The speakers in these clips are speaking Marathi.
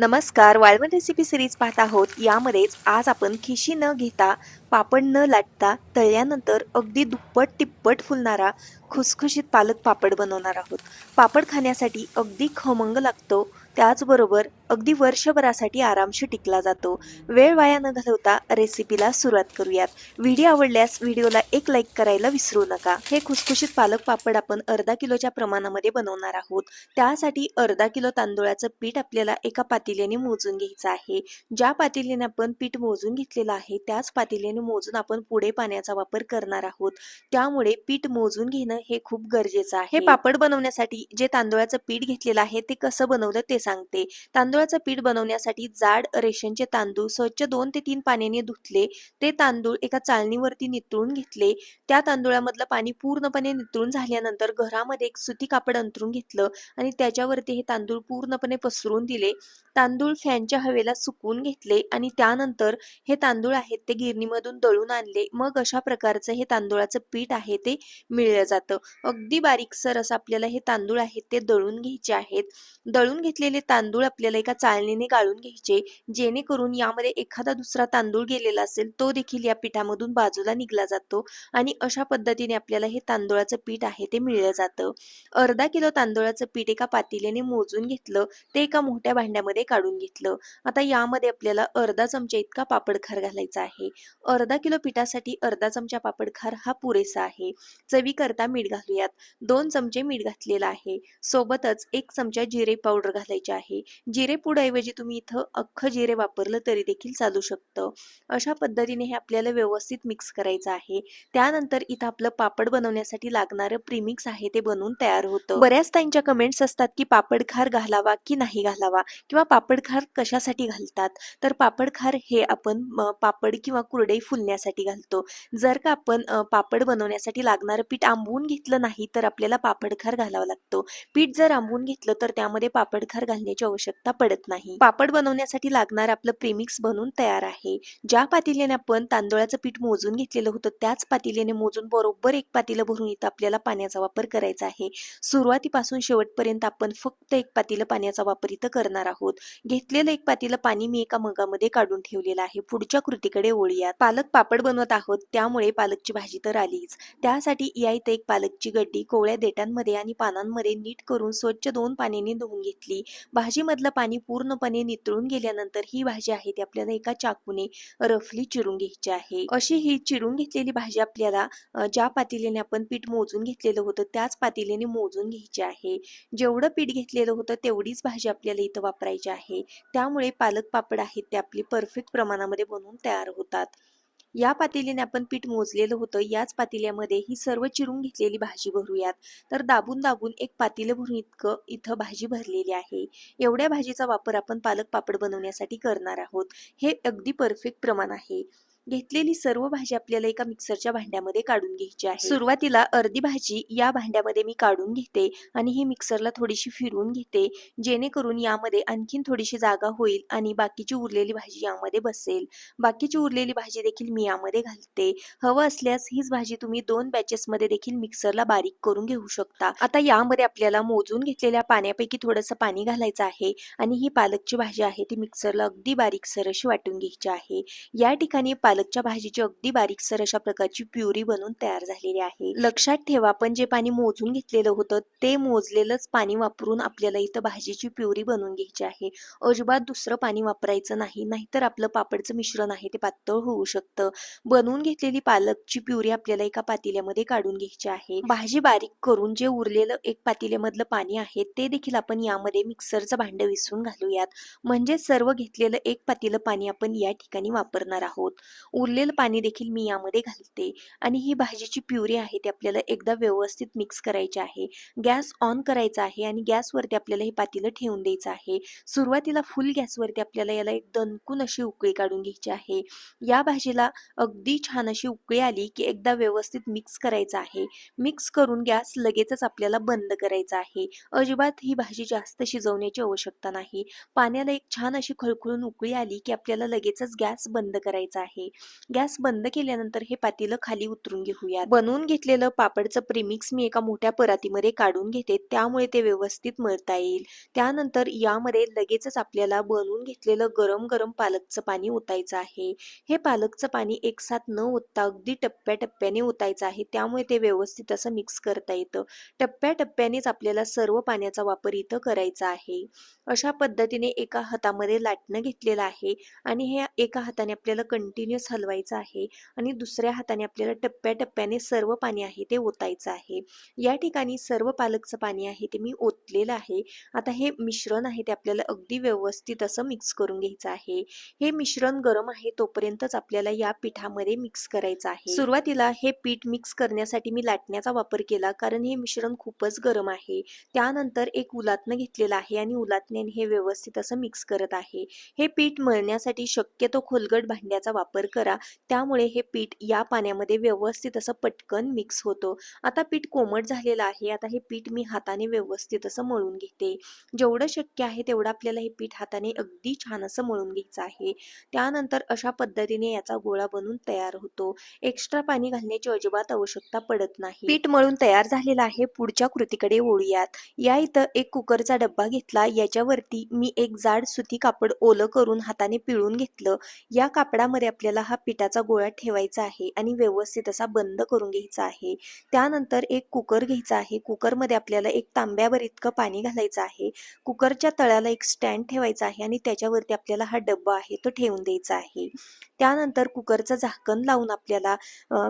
नमस्कार वाळवण रेसिपी सिरीज पाहत आहोत. यामध्येच आज आपण खिशी न घेता पापड न लाटता तळल्यानंतर अगदी दुप्पट तिप्पट फुलणारा खुसखुशीत पालक पापड बनवणार आहोत. पापड खाण्यासाठी अगदी खमंग लागतो. त्याचबरोबर अगदी वर्षभरासाठी आरामशीर टिकला जातो. वेळ वाया न घालवता रेसिपीला सुरुवात करूयात. व्हिडिओ आवडल्यास व्हिडिओला एक लाईक करायला विसरू नका. हे खुसखुशीत पालक पापड आपण अर्धा किलोच्या प्रमाणामध्ये बनवणार आहोत. त्यासाठी अर्धा किलो तांदूळाचं पीठ आपल्याला एका पातेल्याने मोजून घ्यायचं आहे. ज्या पातेल्याने आपण पीठ मोजून घेतलेलं आहे त्याच पातेल्याने मोजून आपण पुढे पाण्याचा वापर करणार आहोत. त्यामुळे पीठ मोजून घेणं हे खूप गरजेचं आहे. हे पापड बनवण्यासाठी जे तांदूळाचं पीठ घेतलेलं आहे ते कसं बनवलं ते सांगते. तांदूळ तांदळाचं पीठ बनवण्यासाठी जाड रेशनचे तांदूळ स्वच्छ दोन ते तीन पाण्याने धुतले. ते तांदूळ एका चाळणीवरती नितळून घेतले. त्या तांदूळामधलं पाणी पूर्णपणे नितळून झाल्यानंतर घरामध्ये एक सुती कापड अंतरून घेतलं आणि त्याच्यावरती हे तांदूळ पूर्णपणे पसरून दिले. तांदूळ फॅनच्या हवेला सुकवून घेतले आणि त्यानंतर हे तांदूळ आहेत ते गिरणीमधून दळून आणले. मग अशा प्रकारचं हे तांदूळाचं पीठ आहे ते मिळलं जातं. अगदी बारीकसर असं आपल्याला हे तांदूळ आहेत ते दळून घ्यायचे आहेत. दळून घेतलेले तांदूळ आपल्याला एका चाळणीने गाळून घ्यायचे. जेणेकरून यामध्ये एखादा दुसरा तांदूळ गेलेला असेल तो देखील या पिठामधून बाजूला निघला जातो आणि अशा पद्धतीने आपल्याला हे तांदूळाचं पीठ आहे ते मिळलं जातं. अर्धा किलो तांदूळाचं पीठ एका पातेल्याने मोजून घेतलं ते एका मोठ्या भांड्यामध्ये काढून घेतलं. आता यामध्ये आपल्याला अर्धा चमचा इतका पापडखार घालायचा आहे. अर्धा किलो पिठासाठी अर्धा चमचा पापडखार हा पुरेसा आहे. चवीकरता मीठ घालूयात. दोन चमचे मीठ घातलेलं आहे. सोबतच एक चमचा जिरे पावडर घालायचे आहे. जिरे ऐवजी तुम्ही इथं अख्खं जिरे वापरलं तरी देखील चालू शकतं. अशा पद्धतीने हे आपल्याला व्यवस्थित मिक्स करायचं आहे. त्यानंतर इथं आपलं पापड बनवण्यासाठी लागणारं प्रीमिक्स आहे ते बनवून तयार होतं. बऱ्याच ताईंच्या कमेंट्स असतात की पापड खार घालावा की नाही घालावा? किंवा पापड खार कशासाठी घालतात? तर पापड खार हे आपण पापड किंवा कुरडई फुलण्यासाठी घालतो. जर का आपण पापड बनवण्यासाठी लागणारं पीठ आंबवून घेतलं नाही तर आपल्याला पापड खार घालावा लागतो. पीठ जर आंबवून घेतलं तर त्यामध्ये पापड खार घालण्याची आवश्यकता पडते नाही. पापड बनवण्यासाठी लागणार आपलं प्रेमिक्स बनवून तयार आहे. ज्या पातेल्याने आपण तांदूळाचं पीठ मोजून घेतलेलं होतं त्याच पातेल्याने मोजून बरोबर एक पातेलं भरून इथं आपल्याला पाण्याचा वापर करायचा आहे. सुरुवातीपासून शेवटपर्यंत आपण फक्त एक पातेलं पाण्याचा वापर इथं करणार आहोत. घेतलेलं एक पातेलं पाणी मी एका मगामध्ये काढून ठेवलेलं आहे. पुढच्या कृतीकडे ओळूयात पालक पापड बनवत आहोत त्यामुळे पालकची भाजी तर आलीच. त्यासाठी या इथे एक पालकची गड्डी कोवळ्या देटांमध्ये आणि पानांमध्ये नीट करून स्वच्छ दोन पाण्याने धुवून घेतली. भाजीमधलं पाणी पूर्णपणे नितळून गेल्यानंतर ही भाजी आहे ती आपल्याला एका चाकूने रफली चिरून घ्यायची आहे. अशी ही चिरून घेतलेली भाजी आपल्याला ज्या पातेल्याने आपण पीठ मोजून घेतलेलं होतं त्याच पातेल्याने मोजून घ्यायची आहे. जेवढं पीठ घेतलेलं होतं तेवढीच भाजी आपल्याला इथं वापरायची आहे. त्यामुळे पालक पापड आहेत ते आपली परफेक्ट प्रमाणामध्ये बनवून तयार होतात. या पातेलीने आपण पीठ मोजलेलं होतं. याच पातेल्यामध्ये ही सर्व चिरून घेतलेली भाजी भरूयात. तर दाबून दाबून एक पातेलं भरून इतकं इथं भाजी भरलेली आहे. एवढ्या भाजीचा वापर आपण पालक पापड बनवण्यासाठी करणार आहोत. हे अगदी परफेक्ट प्रमाण आहे. घेतलेली सर्व भाजी आपल्याला एका मिक्सरच्या भांड्यामध्ये काढून घ्यायची आहे. सुरुवातीला अर्धी भाजी या भांड्यामध्ये मी काढून घेते आणि ही मिक्सरला थोडीशी फिरवून घेते जेणेकरून यामध्ये आणखीन थोडीशी जागा होईल आणि बाकीची उरलेली भाजी यामध्ये बसेल. बाकीची उरलेली भाजी देखील मी यामध्ये घालते. हवं असल्यास हीच भाजी तुम्ही दोन बॅचेस मध्ये देखील मिक्सरला बारीक करून घेऊ शकता. आता यामध्ये आपल्याला मोजून घेतलेल्या पाण्यापैकी थोडंसं पाणी घालायचं आहे आणि ही पालकची भाजी आहे ती मिक्सरला अगदी बारीकसर अशी वाटून घ्यायची आहे. या ठिकाणी पालक पालकच्या भाजीची अगदी बारीकसर अशा प्रकारची प्युरी बनून तयार झालेली आहे. लक्षात ठेवा आपण जे पाणी मोजून घेतलेलं होतं ते मोजलेलंच पाणी वापरून आपल्याला इथं भाजीची प्युरी बनवून घ्यायची आहे. अजिबात दुसरं पाणी वापरायचं नाही नाहीतर आपलं पापडचं मिश्रण आहे ते पातळ होऊ शकतं. बनवून घेतलेली पालकची प्युरी आपल्याला एका पातेल्यामध्ये काढून घ्यायची आहे. भाजी बारीक करून जे उरलेलं एक पातेल्यामधलं पाणी आहे ते देखील आपण यामध्ये मिक्सरचं भांडं विसरून घालूयात. म्हणजे सर्व घेतलेलं एक पातेलं पाणी आपण या ठिकाणी वापरणार आहोत. उरलेलं पाणी देखील मी यामध्ये घालते. आणि ही भाजीची प्युरी आहे ती आपल्याला एकदा व्यवस्थित मिक्स करायची आहे. गॅस ऑन करायचा आहे आणि गॅसवरती आपल्याला हे पातेलं ठेवून द्यायचं आहे. सुरुवातीला फुल गॅसवरती आपल्याला याला एक दणकून अशी उकळी काढून घ्यायची आहे. या भाजीला अगदी छान अशी उकळी आली की एकदा व्यवस्थित मिक्स करायचं आहे. मिक्स करून गॅस लगेचच आपल्याला बंद करायचा आहे. अजिबात ही भाजी जास्त शिजवण्याची आवश्यकता नाही. पाण्याला एक छान अशी खळखळून उकळी आली की आपल्याला लगेचच गॅस बंद करायचा आहे. गॅस बंद केल्यानंतर हे पातेलं खाली उतरून घेऊया बनवून घेतलेलं पापडचं प्रिमिक्स मी एका मोठ्या परातीमध्ये काढून घेते. त्यामुळे ते व्यवस्थित मळता येईल. त्यानंतर यामध्ये लगेचच आपल्याला बनवून घेतलेलं गरम गरम पालकचं पाणी ओतायचं आहे. हे पालकचं पाणी एकसाथ न ओतता अगदी टप्प्याटप्प्याने ओतायचं आहे. त्यामुळे ते व्यवस्थित असं मिक्स करता येतं. टप्प्याटप्प्यानेच आपल्याला सर्व पाण्याचा वापर इथं करायचा आहे. अशा पद्धतीने एका हातामध्ये लाटणं घेतलेलं आहे. आणि हे एका हाताने आपल्याला कंटिन्यू कंटिन्युअस हलवायचं आहे आणि दुसऱ्या हाताने आपल्याला टप्प्याटप्प्याने सर्व पाणी आहे ते ओतायचं आहे. या ठिकाणी सर्व पालकचं पाणी आहे ते मी ओतलेलं आहे. आता हे मिश्रण आहे ते आपल्याला अगदी व्यवस्थित असं मिक्स करून घ्यायचं आहे. हे मिश्रण गरम आहे तोपर्यंतच आपल्याला या पिठामध्ये मिक्स करायचं आहे. सुरुवातीला हे पीठ मिक्स करण्यासाठी मी लाटण्याचा वापर केला कारण हे मिश्रण खूपच गरम आहे. त्यानंतर एक उलातणं घेतलेलं आहे आणि उलातण्याने हे व्यवस्थित असं मिक्स करत आहे. हे पीठ मळण्यासाठी शक्यतो खोलगट भांड्याचा वापर करा. त्यामुळे हे पीठ या पाण्यामध्ये व्यवस्थित असं पटकन मिक्स होतं. आता पीठ कोमट झालेलं आहे. आता हे पीठ मी हाताने व्यवस्थित असं मळून घेते. जेवढं शक्य आहे तेवढं आपल्याला हे पीठ हाताने अगदी छान असं मळून घ्यायचं आहे. त्यानंतर अशा पद्धतीने याचा गोळा बनून तयार होतो. एक्स्ट्रा पाणी घालण्याची अजिबात आवश्यकता पडत नाही. पीठ मळून तयार झालेलं आहे. पुढच्या कृतीकडे ओळूयात या इथं एक कुकरचा डब्बा घेतला. याच्यावरती मी एक जाड सुती कापड ओलं करून हाताने पिळून घेतलं. या कापडामध्ये आपल्याला हा पिठाचा गोळा ठेवायचा आहे आणि व्यवस्थित असा बंद करून घ्यायचा आहे. त्यानंतर एक कुकर घ्यायचा आहे. कुकरमध्ये आपल्याला एक तांब्यावर इतकं पाणी घालायचं आहे. कुकरच्या तळाला एक स्टँड ठेवायचा आहे आणि त्याच्यावरती आपल्याला हा डब्बा आहे तो ठेवून द्यायचा आहे. त्यानंतर कुकरचं झाकण लावून आपल्याला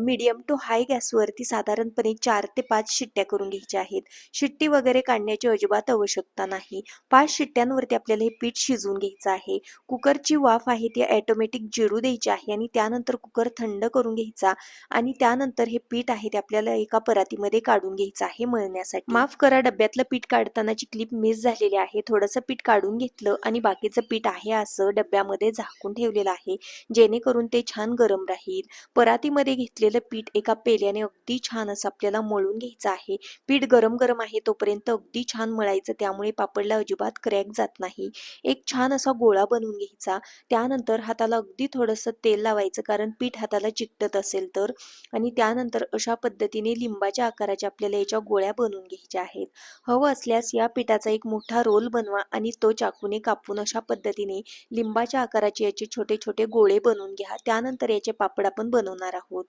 मीडियम टू हाय गॅसवरती साधारणपणे चार ते पाच शिट्ट्या करून घ्यायच्या आहेत. शिट्टी वगैरे काढण्याची अजिबात आवश्यकता नाही. पाच शिट्ट्यांवरती आपल्याला हे पीठ शिजवून घ्यायचं आहे. कुकरची वाफ आहे ती ऑटोमॅटिक जिरू द्यायची आहे आणि त्यानंतर कुकर थंड करून घ्यायचा आणि त्यानंतर हे पीठ आहे ते आपल्याला एका परातीमध्ये काढून घ्यायचं आहे मळण्यासाठी. माफ करा डब्यातलं पीठ काढतानाची क्लिप मिस झालेली आहे. थोडंसं पीठ काढून घेतलं आणि बाकीचं पीठ आहे असं डब्यामध्ये झाकून ठेवलेलं आहे जेणेकरून ते छान गरम राहील. परातीमध्ये घेतलेलं पीठ एका पेल्याने अगदी छान असं आपल्याला मळून घ्यायचं आहे. पीठ गरम गरम आहे तोपर्यंत अगदी छान मळायचं त्यामुळे पापडला अजिबात क्रॅक जात नाही. एक छान असा गोळा बनवून घ्यायचा. त्यानंतर हाताला अगदी थोडंसं तेल लावायचं कारण पीठ हाताला चिकटत असेल तर. आणि त्यानंतर अशा पद्धतीने लिंबाच्या आकाराच्या आपल्याला याच्या गोळ्या बनवून घ्यायच्या आहेत. हवं असल्यास या पिठाचा एक मोठा रोल बनवा आणि तो चाकूने कापून अशा पद्धतीने लिंबाच्या आकाराचे याचे छोटे छोटे गोळे बनवून घ्या. त्यानंतर याचे पापड आपण बनवणार आहोत.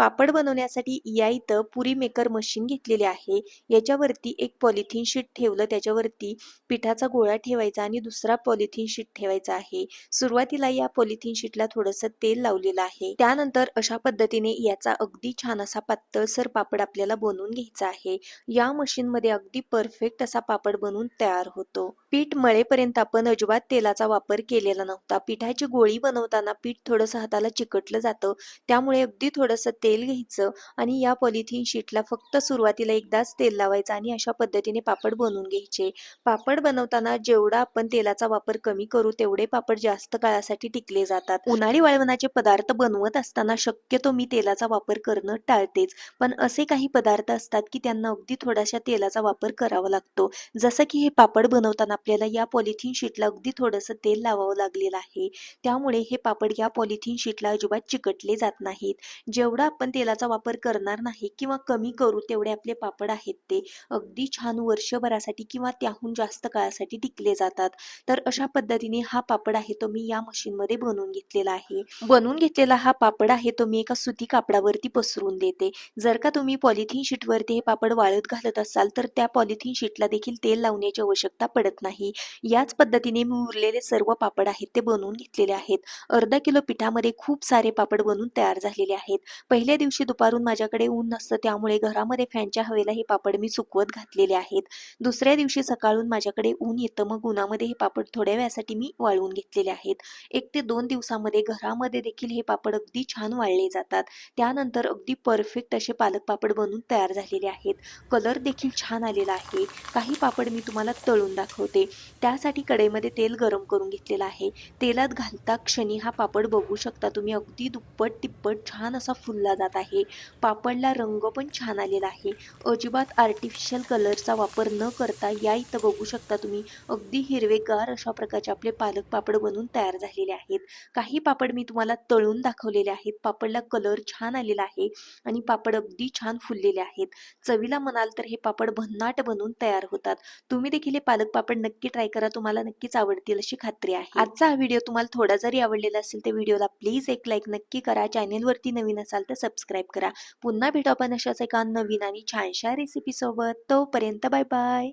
पापड बनवण्यासाठी या इथं पुरी मेकर मशीन घेतलेली आहे. याच्यावरती एक पॉलिथिन शीट ठेवलं. त्याच्यावरती पिठाचा गोळा ठेवायचा आणि दुसरा पॉलिथिन शीट ठेवायचा आहे. सुरुवातीला या पॉलिथिन शीटला थोडंसं तेल लावलेलं आहे. त्यानंतर अशा पद्धतीने याचा अगदी छान असा पातळसर पापड आपल्याला बनवून घ्यायचा आहे. या मशीन मध्ये अगदी परफेक्ट असा पापड बनवून तयार होतो. पीठ मळेपर्यंत आपण अजिबात तेलाचा वापर केलेला नव्हता. पिठाची गोळी बनवताना पीठ थोडंसं हाताला चिकटलं जातं. त्यामुळे अगदी थोडंसं तेल घ्यायचं आणि या पॉलिथिन शीटला फक्त सुरुवातीला एकदाच तेल लावायचं आणि अशा पद्धतीने पापड बनवून घ्यायचे. पापड बनवताना जेवढा आपण तेलाचा वापर कमी करू तेवढे पापड जास्त काळासाठी टिकले जातात. उन्हाळी वाळवणाचे पदार्थ बनवत असताना शक्यतो मी तेलाचा वापर करणं टाळतेच. पण असे काही पदार्थ असतात की त्यांना अगदी थोड्याशा तेलाचा वापर करावा लागतो. जसं की हे पापड बनवताना आपल्याला या पॉलिथिन शीटला अगदी थोडंसं तेल लावावं लागलेलं आहे. त्यामुळे हे पापड या पॉलिथिन शीटला अजिबात चिकटले जात नाहीत. जेवढा आपण तेलाचा वापर करणार नाही किंवा कमी करू तेवढे आपले पापड आहेत ते अगदी छान वर्षभरासाठी किंवा त्याहून जास्त काळासाठी टिकले जातात. तर अशा पद्धतीने हा पापड आहे तो मी या मशीनमध्ये बनवून घेतलेला आहे. बनवून घेतलेला हा पापड आहे तो मी एका सुती कापडावरती पसरून देते. जर का तुम्ही पॉलिथिन शीटवरती हे पापड वाळत घालत असाल तर त्या पॉलिथिन शीटला देखील तेल लावण्याची आवश्यकता पडत नाही. याच पद्धतीने मी उरलेले सर्व पापड आहेत ते बनवून घेतलेले आहेत. अर्धा किलो पिठामध्ये खूप सारे पापड बनवून तयार झालेले आहेत. पहिल्या दिवशी दुपारून माझ्याकडे ऊन नसतं त्यामुळे घरामध्ये फॅनच्या हवेला हे पापड मी सुकवत घातलेले आहेत. दुसऱ्या दिवशी सकाळून माझ्याकडे ऊन येतं मग उन्हामध्ये हे पापड थोड्या वेळासाठी मी वाळवून घेतलेले आहेत. एक ते दोन दिवसामध्ये घरामध्ये देखील हे पापड अगदी छान वाळले जातात. त्यानंतर अगदी परफेक्ट असे पालक पापड बनवून तयार झालेले आहेत. कलर देखील छान आलेला आहे. काही पापड मी तुम्हाला तळून दाखवते. होते. त्यासाठी कढईमध्ये तेल गरम करून घेतलेलं आहे. तेलात घालता क्षणी हा पापड बघू शकता तुम्ही. अगदी दुप्पट तिप्पट छान असा फुलला जात आहे. पापडला रंग पण छान आलेला आहे. अजिबात आर्टिफिशियल कलरचा वापर न करता या इथं बघू शकता तुम्ही. अगदी हिरवेगार अशा प्रकारचे आपले पालक पापड बनून तयार झालेले आहेत. काही पापड मी तुम्हाला तळून दाखवलेले आहेत. पापडला कलर छान आलेला आहे आणि पापड अगदी छान फुललेले आहेत. चवीला म्हणाल तर हे पापड भन्नाट बनून तयार होतात. तुम्ही देखील हे पालक पापड नक्की ट्राय करा. तुम्हाला नक्कीच आवडतील अशी खात्री आहे. आजचा हा व्हिडिओ तुम्हाला थोडा जरी आवडलेला असेल तर व्हिडिओला प्लीज एक लाईक नक्की करा. चॅनेलवरती नवीन असाल तर सबस्क्राईब करा. पुन्हा भेटू आपण अशाच एका नवीन आणि छानशा रेसिपी सोबत. तोपर्यंत बाय बाय